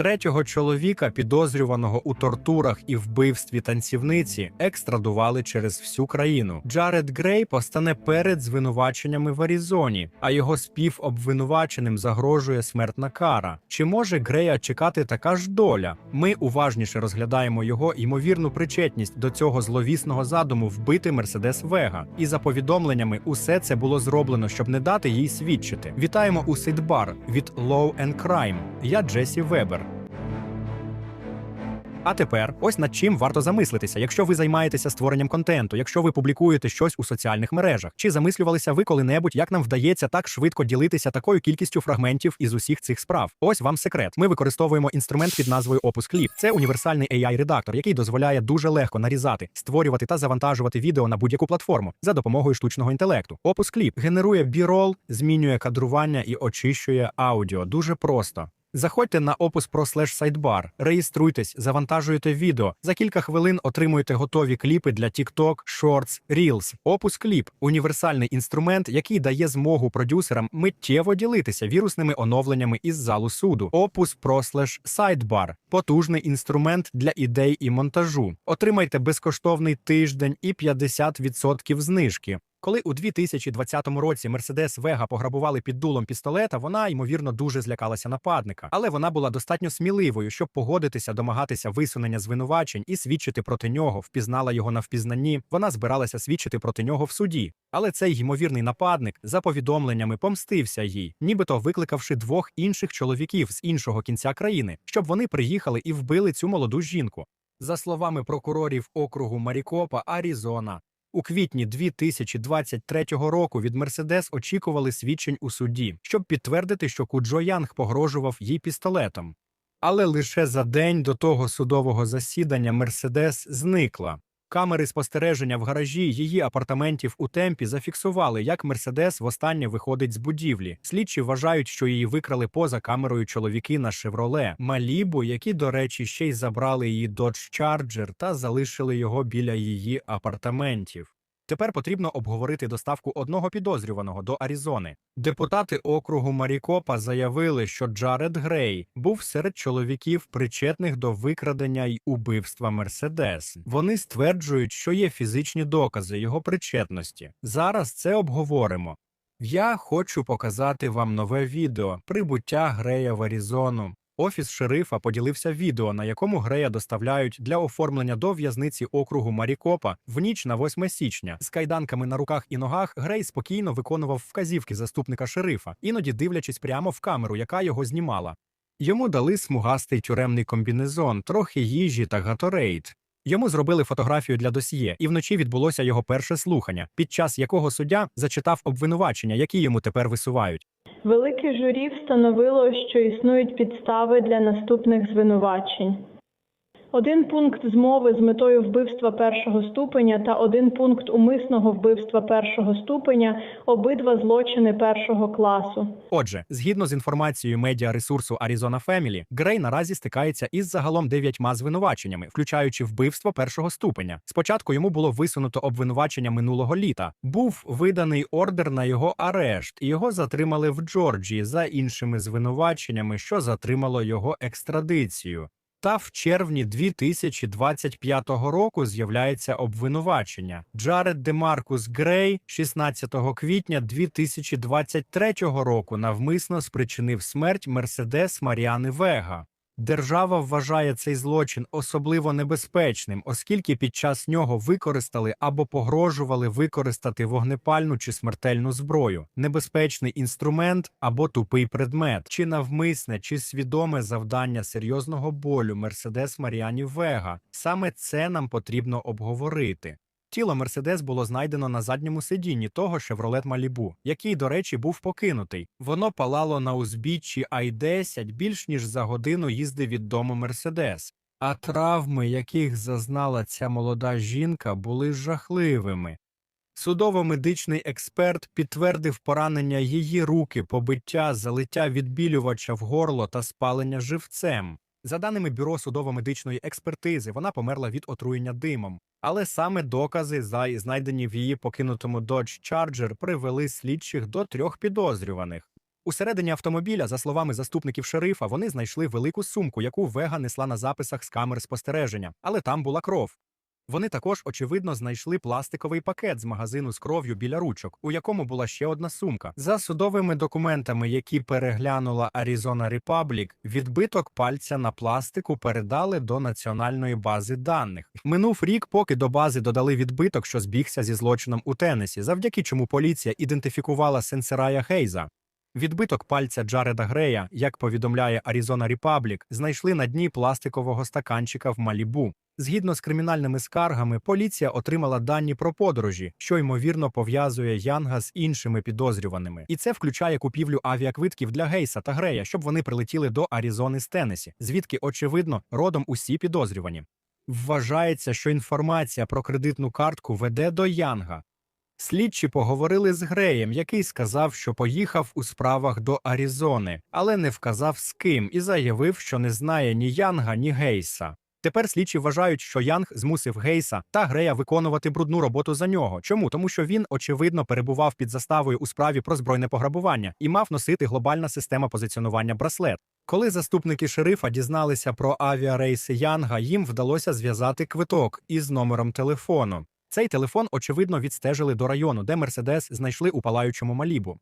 Третього чоловіка, підозрюваного у тортурах і вбивстві танцівниці, екстрадували через всю країну. Джаред Грей постане перед звинуваченнями в Аризоні, а його співобвинуваченим загрожує смертна кара. Чи може Грея чекати така ж доля? Ми уважніше розглядаємо його ймовірну причетність до цього зловісного задуму вбити Мерседес Вега. І за повідомленнями, усе це було зроблено, щоб не дати їй свідчити. Вітаємо у Сидбар від Law and Crime. Я Джесі Вебер. А тепер ось над чим варто замислитися, якщо ви займаєтеся створенням контенту, якщо ви публікуєте щось у соціальних мережах, чи замислювалися ви коли-небудь, як нам вдається так швидко ділитися такою кількістю фрагментів із усіх цих справ? Ось вам секрет. Ми використовуємо інструмент під назвою Opus Clip. Це універсальний AI-редактор, який дозволяє дуже легко нарізати, створювати та завантажувати відео на будь-яку платформу за допомогою штучного інтелекту. Opus Clip генерує бірол, змінює кадрування і очищує аудіо. Дуже просто. Заходьте на Opus Pro Slash Sidebar, реєструйтесь, завантажуєте відео. За кілька хвилин отримуєте готові кліпи для TikTok, Shorts, Reels. Opus Clip – універсальний інструмент, який дає змогу продюсерам миттєво ділитися вірусними оновленнями із залу суду. Opus Pro Slash Sidebar – потужний інструмент для ідей і монтажу. Отримайте безкоштовний тиждень і 50% знижки. Коли у 2020 році Мерседес Вега пограбували під дулом пістолета, вона ймовірно дуже злякалася нападника, але вона була достатньо сміливою, щоб погодитися домагатися висунення звинувачень і свідчити проти нього, впізнала його на впізнанні. Вона збиралася свідчити проти нього в суді. Але цей ймовірний нападник за повідомленнями помстився їй, нібито викликавши двох інших чоловіків з іншого кінця країни, щоб вони приїхали і вбили цю молоду жінку. За словами прокурорів округу Марікопа, Аризона, у квітні 2023 року від Мерседес очікували свідчень у суді, щоб підтвердити, що Куджо Янг погрожував їй пістолетом. Але лише за день до того судового засідання Мерседес зникла. Камери спостереження в гаражі її апартаментів у темпі зафіксували, як Мерседес востаннє виходить з будівлі. Слідчі вважають, що її викрали поза камерою чоловіки на Шевроле Малібу, які, до речі, ще й забрали її Dodge Charger та залишили його біля її апартаментів. Тепер потрібно обговорити доставку одного підозрюваного до Аризони. Депутати округу Марікопа заявили, що Джаред Грей був серед чоловіків, причетних до викрадення й убивства Мерседес. Вони стверджують, що є фізичні докази його причетності. Зараз це обговоримо. Я хочу показати вам нове відео прибуття Грея в Аризону. Офіс шерифа поділився відео, на якому Грея доставляють для оформлення до в'язниці округу Марікопа в ніч на 8 січня. З кайданками на руках і ногах Грей спокійно виконував вказівки заступника шерифа, іноді дивлячись прямо в камеру, яка його знімала. Йому дали смугастий тюремний комбінезон, трохи їжі та гаторейд. Йому зробили фотографію для досьє, і вночі відбулося його перше слухання, під час якого суддя зачитав обвинувачення, які йому тепер висувають. Велике журі встановило, що існують підстави для наступних звинувачень. Один пункт змови з метою вбивства першого ступеня та один пункт умисного вбивства першого ступеня обидва злочини першого класу. Отже, згідно з інформацією медіаресурсу Arizona Family, Грей наразі стикається із загалом дев'ятьма звинуваченнями, включаючи вбивство першого ступеня. Спочатку йому було висунуто обвинувачення минулого літа. Був виданий ордер на його арешт, і його затримали в Джорджії за іншими звинуваченнями, що затримало його екстрадицію. Та в червні 2025 року з'являється обвинувачення. Джаред Демаркус Грей 16 квітня 2023 року навмисно спричинив смерть Мерседес Маріани Вега. Держава вважає цей злочин особливо небезпечним, оскільки під час нього використали або погрожували використати вогнепальну чи смертельну зброю, небезпечний інструмент або тупий предмет, чи навмисне, чи свідоме завдання серйозного болю Мерседес Маріані Вега. Саме це нам потрібно обговорити. Тіло Мерседес було знайдено на задньому сидінні того Шевролет Малібу, який, до речі, був покинутий. Воно палало на узбіччі Ай-10 більш ніж за годину їзди від дому Мерседес. А травми, яких зазнала ця молода жінка, були жахливими. Судово-медичний експерт підтвердив поранення її руки, побиття, залиття відбілювача в горло та спалення живцем. За даними бюро судово-медичної експертизи, вона померла від отруєння димом. Але саме докази, за- знайдені в її покинутому Dodge Charger, привели слідчих до трьох підозрюваних. Усередині автомобіля, за словами заступників шерифа, вони знайшли велику сумку, яку Вега несла на записах з камер спостереження, але там була кров. Вони також, очевидно, знайшли пластиковий пакет з магазину з кров'ю біля ручок, у якому була ще одна сумка. За судовими документами, які переглянула Arizona Republic, відбиток пальця на пластику передали до національної бази даних. Минув рік, поки до бази додали відбиток, що збігся зі злочином у Теннесі, завдяки чому поліція ідентифікувала Сенсерая Хейза. Відбиток пальця Джареда Грея, як повідомляє Arizona Republic, знайшли на дні пластикового стаканчика в Малібу. Згідно з кримінальними скаргами, поліція отримала дані про подорожі, що ймовірно пов'язує Янга з іншими підозрюваними. І це включає купівлю авіаквитків для Гейса та Грея, щоб вони прилетіли до Аризони з Теннесі, звідки, очевидно, родом усі підозрювані. Вважається, що інформація про кредитну картку веде до Янга. Слідчі поговорили з Греєм, який сказав, що поїхав у справах до Аризони, але не вказав з ким і заявив, що не знає ні Янга, ні Гейса. Тепер слідчі вважають, що Янг змусив Гейса та Грея виконувати брудну роботу за нього. Чому? Тому що він, очевидно, перебував під заставою у справі про збройне пограбування і мав носити глобальна система позиціонування браслет. Коли заступники шерифа дізналися про авіарейси Янга, їм вдалося зв'язати квиток із номером телефону. Цей телефон, очевидно, відстежили до району, де Мерседес знайшли у палаючому Малібу.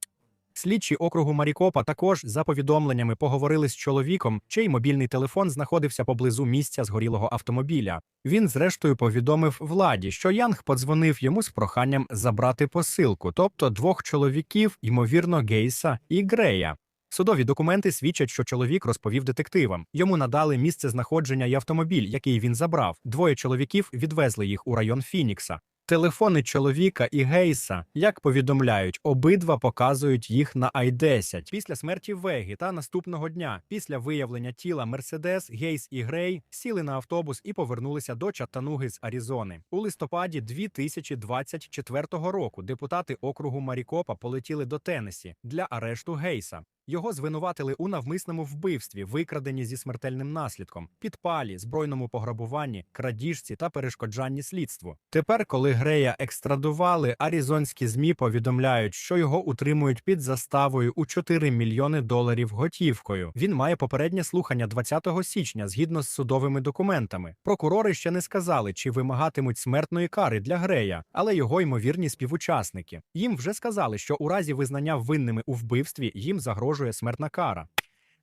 Слідчі округу Марікопа також за повідомленнями поговорили з чоловіком, чий мобільний телефон знаходився поблизу місця згорілого автомобіля. Він, зрештою, повідомив владі, що Янг подзвонив йому з проханням забрати посилку, тобто двох чоловіків, ймовірно, Гейса і Грея. Судові документи свідчать, що чоловік розповів детективам. Йому надали місце знаходження і автомобіль, який він забрав. Двоє чоловіків відвезли їх у район Фінікса. Телефони чоловіка і Гейса, як повідомляють, обидва показують їх на i10. Після смерті Вегі та наступного дня, після виявлення тіла Мерседес, Гейс і Грей сіли на автобус і повернулися до Чаттануги з Аризони. У листопаді 2024 року депутати округу Марікопа полетіли до Теннесі для арешту Гейса. Його звинуватили у навмисному вбивстві, викраденні зі смертельним наслідком, підпалі, збройному пограбуванні, крадіжці та перешкоджанні слідству. Тепер, коли Грея екстрадували, аризонські змі повідомляють, що його утримують під заставою у 4 мільйони доларів готівкою. Він має попереднє слухання 20 січня згідно з судовими документами. Прокурори ще не сказали, чи вимагатимуть смертної кари для Грея, але його ймовірні співучасники. Їм вже сказали, що у разі визнання винними у вбивстві їм загрожує смертна кара.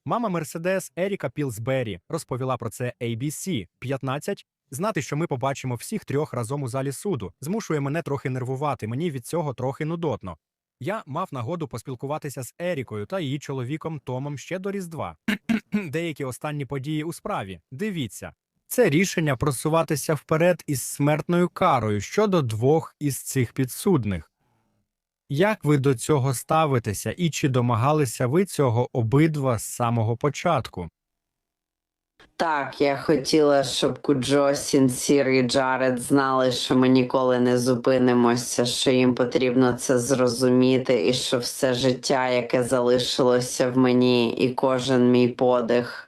Мама Мерседес Еріка Пілсбері розповіла про це ABC 15. Знати, що ми побачимо всіх трьох разом у залі суду, змушує мене трохи нервувати. Мені від цього трохи нудотно. Я мав нагоду поспілкуватися з Ерікою та її чоловіком Томом ще до Різдва. Деякі останні події у справі. Дивіться. Це рішення просуватися вперед із смертною карою щодо двох із цих підсудних. Як ви до цього ставитеся і чи домагалися ви цього обидва з самого початку? Так, я хотіла, щоб Куджо, Сінсір і Джаред знали, що ми ніколи не зупинимося, що їм потрібно це зрозуміти, і що все життя, яке залишилося в мені, і кожен мій подих.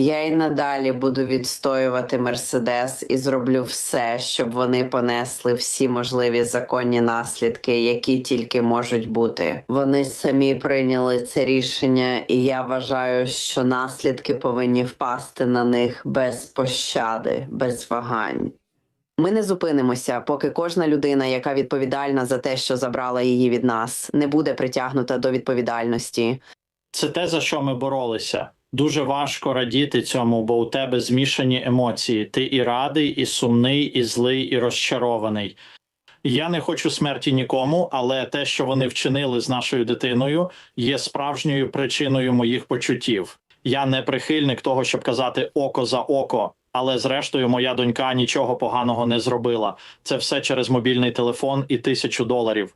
Я й надалі буду відстоювати Мерседес і зроблю все, щоб вони понесли всі можливі законні наслідки, які тільки можуть бути. Вони самі прийняли це рішення, і я вважаю, що наслідки повинні впасти на них без пощади, без вагань. Ми не зупинимося, поки кожна людина, яка відповідальна за те, що забрала її від нас, не буде притягнута до відповідальності. Це те, за що ми боролися. Дуже важко радіти цьому, бо у тебе змішані емоції. Ти і радий, і сумний, і злий, і розчарований. Я не хочу смерті нікому, але те, що вони вчинили з нашою дитиною, є справжньою причиною моїх почуттів. Я не прихильник того, щоб казати око за око. Але зрештою, моя донька нічого поганого не зробила. Це все через мобільний телефон і тисячу доларів.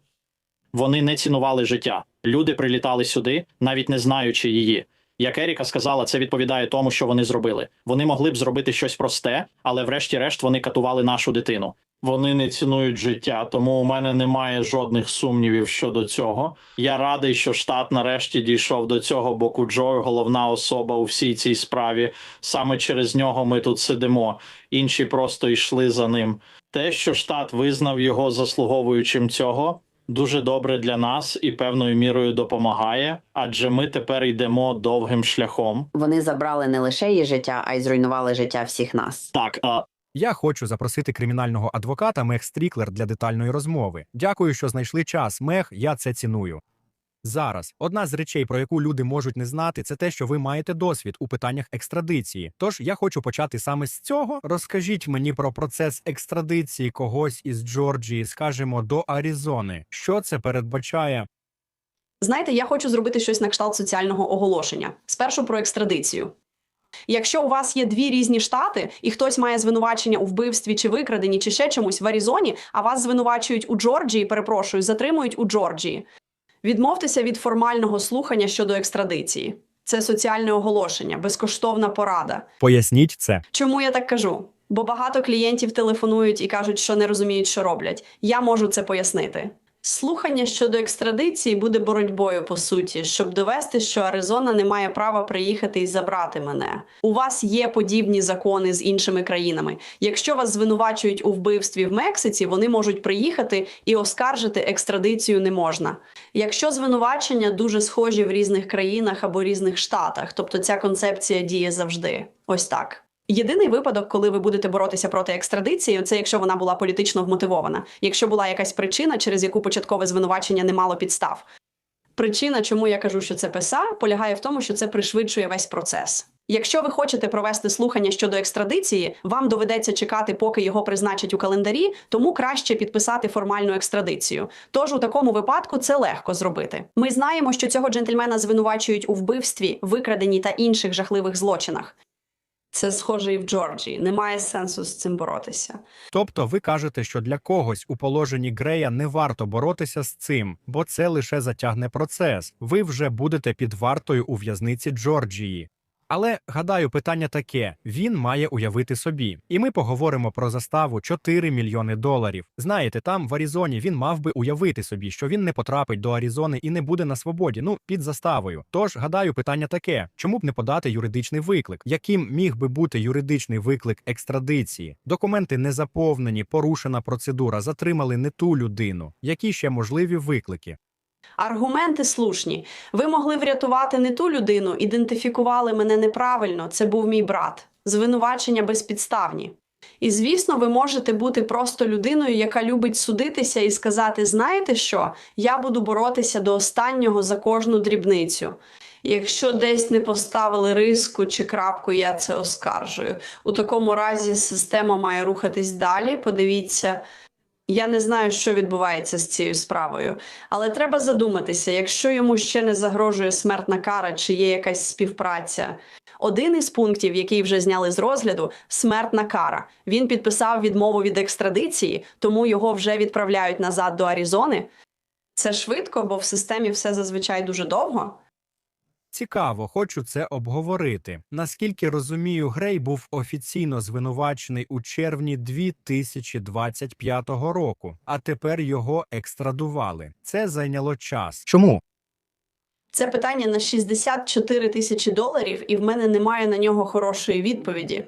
Вони не цінували життя. Люди прилітали сюди, навіть не знаючи її. Як Еріка сказала, це відповідає тому, що вони зробили. Вони могли б зробити щось просте, але врешті-решт вони катували нашу дитину. Вони не цінують життя, тому у мене немає жодних сумнівів щодо цього. Я радий, що штат нарешті дійшов до цього, бо Куджо – головна особа у всій цій справі. Саме через нього ми тут сидимо. Інші просто йшли за ним. Те, що штат визнав його заслуговуючим цього, дуже добре для нас і певною мірою допомагає, адже ми тепер йдемо довгим шляхом. Вони забрали не лише її життя, а й зруйнували життя всіх нас. Так, а Я хочу запросити кримінального адвоката Мех Стріклер для детальної розмови. Дякую, що знайшли час. Мех, я це ціную. Зараз одна з речей, про яку люди можуть не знати, це те, що ви маєте досвід у питаннях екстрадиції. Тож я хочу почати саме з цього. Розкажіть мені про процес екстрадиції когось із Джорджії, скажімо, до Аризони. Що це передбачає? Знаєте, я хочу зробити щось на кшталт соціального оголошення. Спершу про екстрадицію. Якщо у вас є дві різні штати, і хтось має звинувачення у вбивстві чи викраденні, чи ще чомусь в Аризоні, а вас звинувачують у Джорджії, перепрошую, затримують у Джорджії. Відмовтеся від формального слухання щодо екстрадиції. Це соціальне оголошення, безкоштовна порада. Поясніть це. Чому я так кажу? Бо багато клієнтів телефонують і кажуть, що не розуміють, що роблять. Я можу це пояснити. Слухання щодо екстрадиції буде боротьбою по суті, щоб довести, що Аризона не має права приїхати і забрати мене. У вас є подібні закони з іншими країнами. Якщо вас звинувачують у вбивстві в Мексиці, вони можуть приїхати і оскаржити екстрадицію не можна. Якщо звинувачення дуже схожі в різних країнах або різних штатах, тобто ця концепція діє завжди. Ось так. Єдиний випадок, коли ви будете боротися проти екстрадиції, це якщо вона була політично вмотивована, якщо була якась причина, через яку початкове звинувачення не мало підстав. Причина, чому я кажу, що це ПСА, полягає в тому, що це пришвидшує весь процес. Якщо ви хочете провести слухання щодо екстрадиції, вам доведеться чекати, поки його призначать у календарі, тому краще підписати формальну екстрадицію. Тож у такому випадку це легко зробити. Ми знаємо, що цього джентльмена звинувачують у вбивстві, викраденні та інших жахливих злочинах. Це схоже і в Джорджії. Немає сенсу з цим боротися. Тобто ви кажете, що для когось у положенні Грея не варто боротися з цим, бо це лише затягне процес. Ви вже будете під вартою у в'язниці Джорджії. Але гадаю, питання таке: він має уявити собі, і ми поговоримо про заставу 4 мільйони доларів. Знаєте, там в Аризоні він мав би уявити собі, що він не потрапить до Аризони і не буде на свободі. Ну під заставою. Тож гадаю, питання таке: чому б не подати юридичний виклик? Яким міг би бути юридичний виклик екстрадиції? Документи не заповнені, порушена процедура, затримали не ту людину. Які ще можливі виклики? Аргументи слушні. Ви могли врятувати не ту людину, ідентифікували мене неправильно. Це був мій брат. Звинувачення безпідставні. І звісно, ви можете бути просто людиною, яка любить судитися і сказати: знаєте що, я буду боротися до останнього за кожну дрібницю. Якщо десь не поставили риску чи крапку, я це оскаржую. У такому разі система має рухатись далі. Подивіться. Я не знаю, що відбувається з цією справою, але треба задуматися, якщо йому ще не загрожує смертна кара чи є якась співпраця. Один із пунктів, який вже зняли з розгляду, смертна кара. Він підписав відмову від екстрадиції, тому його вже відправляють назад до Аризони. Це швидко, бо в системі все зазвичай дуже довго. Цікаво, хочу це обговорити. Наскільки розумію, Грей був офіційно звинувачений у червні 2025 року, а тепер його екстрадували. Це зайняло час. Чому? Це питання на 64 тисячі доларів, і в мене немає на нього хорошої відповіді.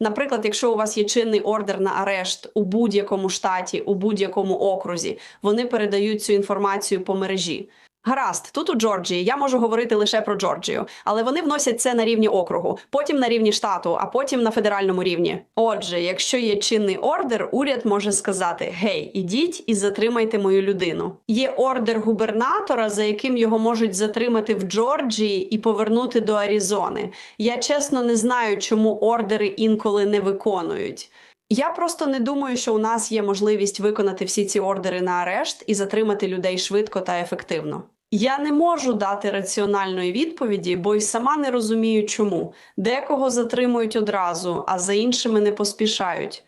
Наприклад, якщо у вас є чинний ордер на арешт у будь-якому штаті, у будь-якому окрузі, вони передають цю інформацію по мережі. Гаразд, тут у Джорджії я можу говорити лише про Джорджію, але вони вносять це на рівні округу, потім на рівні штату, а потім на федеральному рівні. Отже, якщо є чинний ордер, уряд може сказати: Гей, ідіть і затримайте мою людину. Є ордер губернатора, за яким його можуть затримати в Джорджії і повернути до Аризони. Я чесно не знаю, чому ордери інколи не виконують. Я просто не думаю, що у нас є можливість виконати всі ці ордери на арешт і затримати людей швидко та ефективно. Я не можу дати раціональної відповіді, бо й сама не розумію, чому декого затримують одразу, а за іншими не поспішають.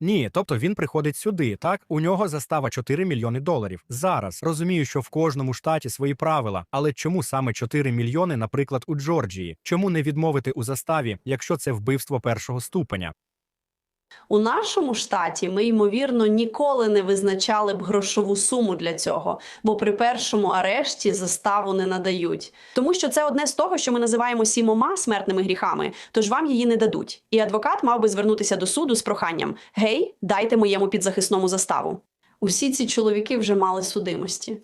Ні, тобто він приходить сюди, так? У нього застава 4 мільйони доларів. Зараз розумію, що в кожному штаті свої правила, але чому саме 4 мільйони, наприклад, у Джорджії? Чому не відмовити у заставі, якщо це вбивство першого ступеня? У нашому штаті ми, ймовірно, ніколи не визначали б грошову суму для цього, бо при першому арешті заставу не надають. Тому що це одне з того, що ми називаємо сімома смертними гріхами, тож вам її не дадуть. І адвокат мав би звернутися до суду з проханням: Гей, дайте моєму підзахисному заставу. Усі ці чоловіки вже мали судимості.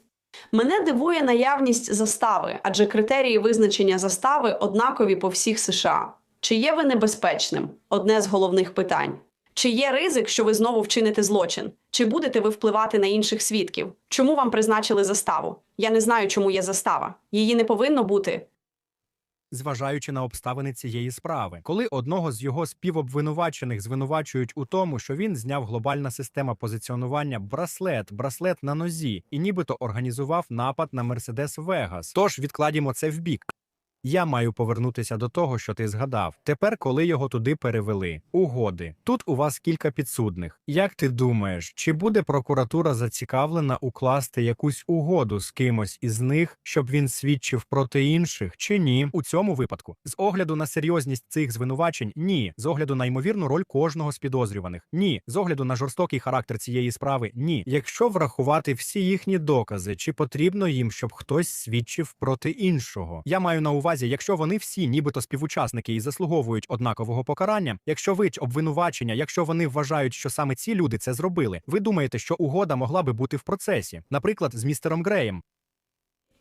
Мене дивує наявність застави, адже критерії визначення застави однакові по всіх США. Чи є ви небезпечним? Одне з головних питань. Чи є ризик, що ви знову вчините злочин? Чи будете ви впливати на інших свідків? Чому вам призначили заставу? Я не знаю, чому є застава. Її не повинно бути. зважаючи на обставини цієї справи, коли одного з його співобвинувачених звинувачують у тому, що він зняв глобальна система позиціонування браслет, браслет на нозі, і нібито організував напад на Мерседес Вегас. Тож відкладімо це вбік. Я маю повернутися до того, що ти згадав. Тепер, коли його туди перевели, угоди. Тут у вас кілька підсудних. Як ти думаєш, чи буде прокуратура зацікавлена укласти якусь угоду з кимось із них, щоб він свідчив проти інших, чи ні? У цьому випадку, з огляду на серйозність цих звинувачень, ні. З огляду на ймовірну роль кожного з підозрюваних, ні. З огляду на жорстокий характер цієї справи, ні. Якщо врахувати всі їхні докази, чи потрібно їм, щоб хтось свідчив проти іншого? Я маю на увазі, якщо вони всі, нібито співучасники і заслуговують однакового покарання, якщо вич обвинувачення, якщо вони вважають, що саме ці люди це зробили, ви думаєте, що угода могла би бути в процесі, наприклад, з містером Греєм.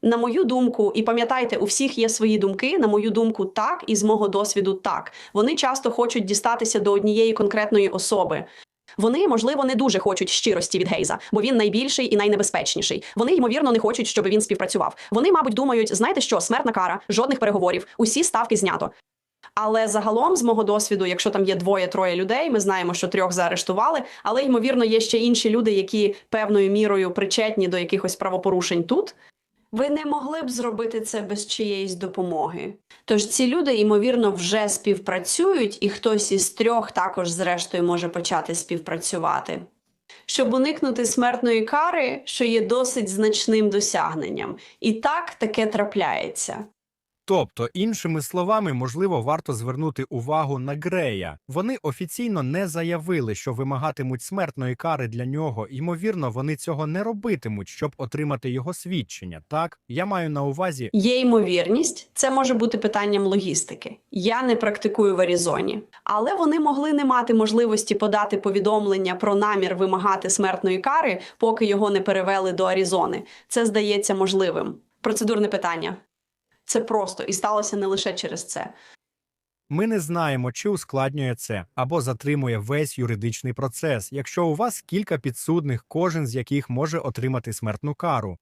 На мою думку, і пам'ятайте, у всіх є свої думки. На мою думку, так, і з мого досвіду, так. Вони часто хочуть дістатися до однієї конкретної особи. Вони, можливо, не дуже хочуть щирості від Гейза, бо він найбільший і найнебезпечніший. Вони, ймовірно, не хочуть, щоб він співпрацював. Вони, мабуть, думають, знаєте що, смертна кара, жодних переговорів, усі ставки знято. Але загалом, з мого досвіду, якщо там є двоє-троє людей, ми знаємо, що трьох заарештували, але ймовірно є ще інші люди, які певною мірою причетні до якихось правопорушень тут. Ви не могли б зробити це без чиєїсь допомоги. Тож ці люди, ймовірно, вже співпрацюють, і хтось із трьох також, зрештою, може почати співпрацювати. Щоб уникнути смертної кари, що є досить значним досягненням. І так таке трапляється. Тобто, іншими словами, можливо, варто звернути увагу на Грея. Вони офіційно не заявили, що вимагатимуть смертної кари для нього. Ймовірно, вони цього не робитимуть, щоб отримати його свідчення. Так, я маю на увазі. Є ймовірність, це може бути питанням логістики. Я не практикую в Аризоні, але вони могли не мати можливості подати повідомлення про намір вимагати смертної кари, поки його не перевели до Аризони. Це здається можливим. Процедурне питання. Це просто і сталося не лише через це. Ми не знаємо, чи ускладнює це або затримує весь юридичний процес, якщо у вас кілька підсудних, кожен з яких може отримати смертну кару.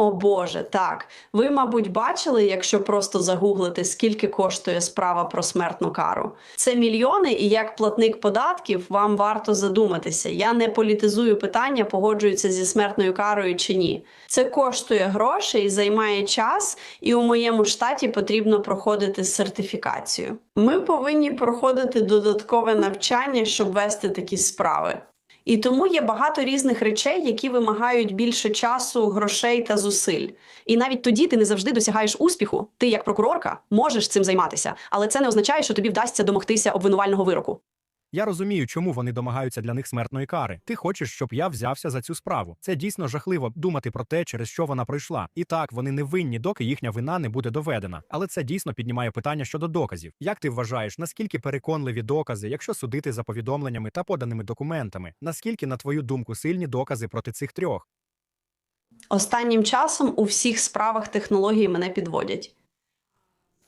О Боже, так. Ви, мабуть, бачили, якщо просто загуглити, скільки коштує справа про смертну кару. Це мільйони, і як платник податків вам варто задуматися. Я не політизую питання, погоджуються зі смертною карою чи ні. Це коштує грошей, займає час, і у моєму штаті потрібно проходити сертифікацію. Ми повинні проходити додаткове навчання, щоб вести такі справи. І тому є багато різних речей, які вимагають більше часу, грошей та зусиль. І навіть тоді ти не завжди досягаєш успіху. Ти, як прокурорка, можеш цим займатися, але це не означає, що тобі вдасться домогтися обвинувального вироку. Я розумію, чому вони домагаються для них смертної кари. Ти хочеш, щоб я взявся за цю справу. Це дійсно жахливо думати про те, через що вона пройшла. І так, вони не винні, доки їхня вина не буде доведена. Але це дійсно піднімає питання щодо доказів. Як ти вважаєш, наскільки переконливі докази, якщо судити за повідомленнями та поданими документами? Наскільки, на твою думку, сильні докази проти цих трьох? Останнім часом у всіх справах технології мене підводять.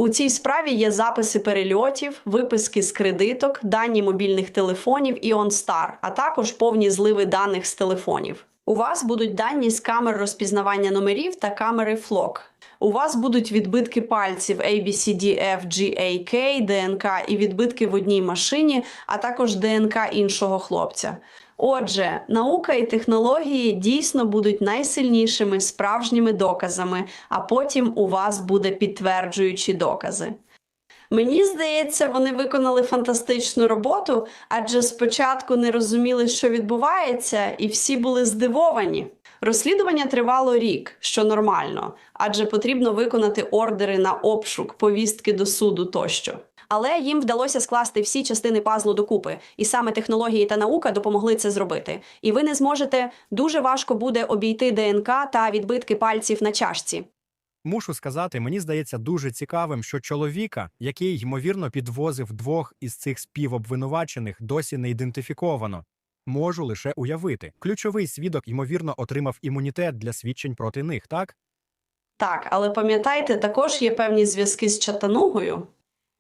У цій справі є записи перельотів, виписки з кредиток, дані мобільних телефонів і OnStar, а також повні зливи даних з телефонів. У вас будуть дані з камер розпізнавання номерів та камери FLOC. У вас будуть відбитки пальців A, B, C, ДНК і відбитки в одній машині, а також ДНК іншого хлопця. Отже, наука і технології дійсно будуть найсильнішими справжніми доказами, а потім у вас буде підтверджуючі докази. Мені здається, вони виконали фантастичну роботу, адже спочатку не розуміли, що відбувається, і всі були здивовані. Розслідування тривало рік, що нормально, адже потрібно виконати ордери на обшук, повістки до суду тощо. Але їм вдалося скласти всі частини пазлу докупи, і саме технології та наука допомогли це зробити. І ви не зможете дуже важко буде обійти ДНК та відбитки пальців на чашці. Мушу сказати, мені здається дуже цікавим, що чоловіка, який ймовірно підвозив двох із цих співобвинувачених, досі не ідентифіковано. Можу лише уявити. Ключовий свідок, ймовірно, отримав імунітет для свідчень проти них, так? Так, але пам'ятайте, також є певні зв'язки з чатанугою.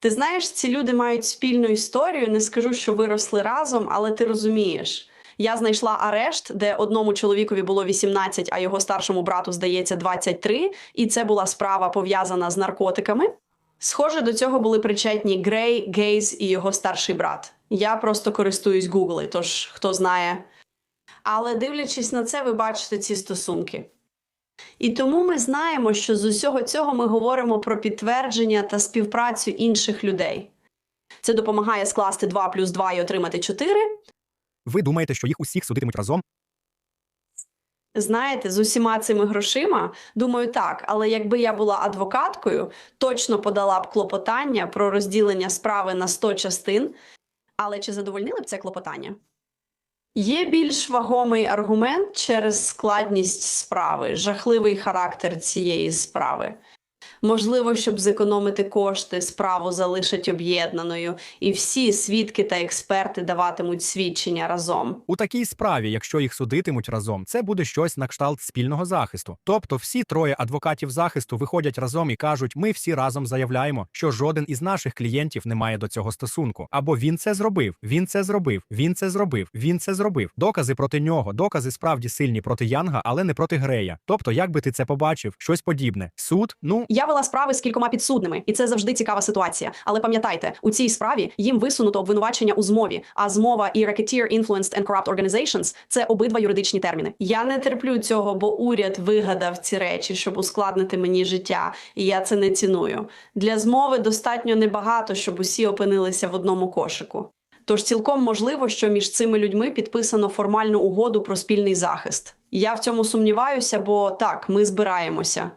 Ти знаєш, ці люди мають спільну історію. Не скажу, що виросли разом, але ти розумієш. Я знайшла арешт, де одному чоловікові було 18, а його старшому брату, здається, 23, і це була справа пов'язана з наркотиками. Схоже, до цього були причетні Грей, Гейз і його старший брат. Я просто користуюсь Google, тож хто знає. Але дивлячись на це, ви бачите ці стосунки. І тому ми знаємо, що з усього цього ми говоримо про підтвердження та співпрацю інших людей. Це допомагає скласти 2 плюс 2 і отримати 4. Ви думаєте, що їх усіх судитимуть разом? Знаєте, з усіма цими грошима, думаю, так, але якби я була адвокаткою, точно подала б клопотання про розділення справи на 100 частин. Але чи задовольнили б це клопотання? Є більш вагомий аргумент через складність справи, жахливий характер цієї справи. Можливо, щоб зекономити кошти, справу залишать об'єднаною, і всі свідки та експерти даватимуть свідчення разом. У такій справі, якщо їх судитимуть разом, це буде щось на кшталт спільного захисту. Тобто всі троє адвокатів захисту виходять разом і кажуть: ми всі разом заявляємо, що жоден із наших клієнтів не має до цього стосунку. Або він це зробив, він це зробив, він це зробив, він це зробив. Докази проти нього, докази справді сильні проти Янга, але не проти Грея. Тобто, як би ти це побачив, щось подібне. Суд, ну Я вела справи з кількома підсудними, і це завжди цікава ситуація. Але пам'ятайте, у цій справі їм висунуто обвинувачення у змові, а змова і racketeer, influenced and corrupt organizations – це обидва юридичні терміни. Я не терплю цього, бо уряд вигадав ці речі, щоб ускладнити мені життя, і я це не ціную. Для змови достатньо небагато, щоб усі опинилися в одному кошику. Тож цілком можливо, що між цими людьми підписано формальну угоду про спільний захист. Я в цьому сумніваюся, бо так, ми збираємося.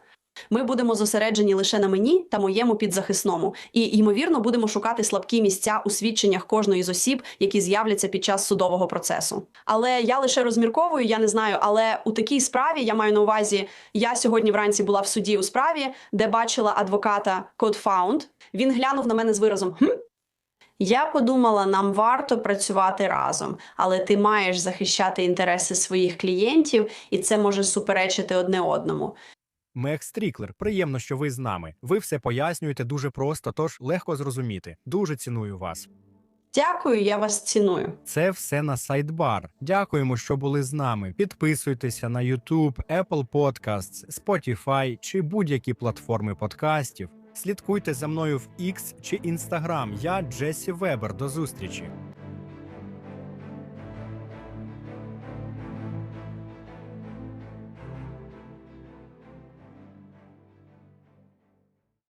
Ми будемо зосереджені лише на мені та моєму підзахисному, і ймовірно будемо шукати слабкі місця у свідченнях кожної з осіб, які з'являться під час судового процесу. Але я лише розмірковую, я не знаю. Але у такій справі я маю на увазі, я сьогодні вранці була в суді у справі, де бачила адвоката Codefound. Він глянув на мене з виразом «Хм?». Я подумала, нам варто працювати разом, але ти маєш захищати інтереси своїх клієнтів, і це може суперечити одне одному. Мех Стріклер, приємно, що ви з нами. Ви все пояснюєте дуже просто, тож легко зрозуміти. Дуже ціную вас. Дякую, я вас ціную. Це все на сайдбар. Дякуємо, що були з нами. Підписуйтеся на YouTube, Apple Podcasts, Spotify чи будь-які платформи подкастів. Слідкуйте за мною в X чи Instagram. Я Джесі Вебер. До зустрічі.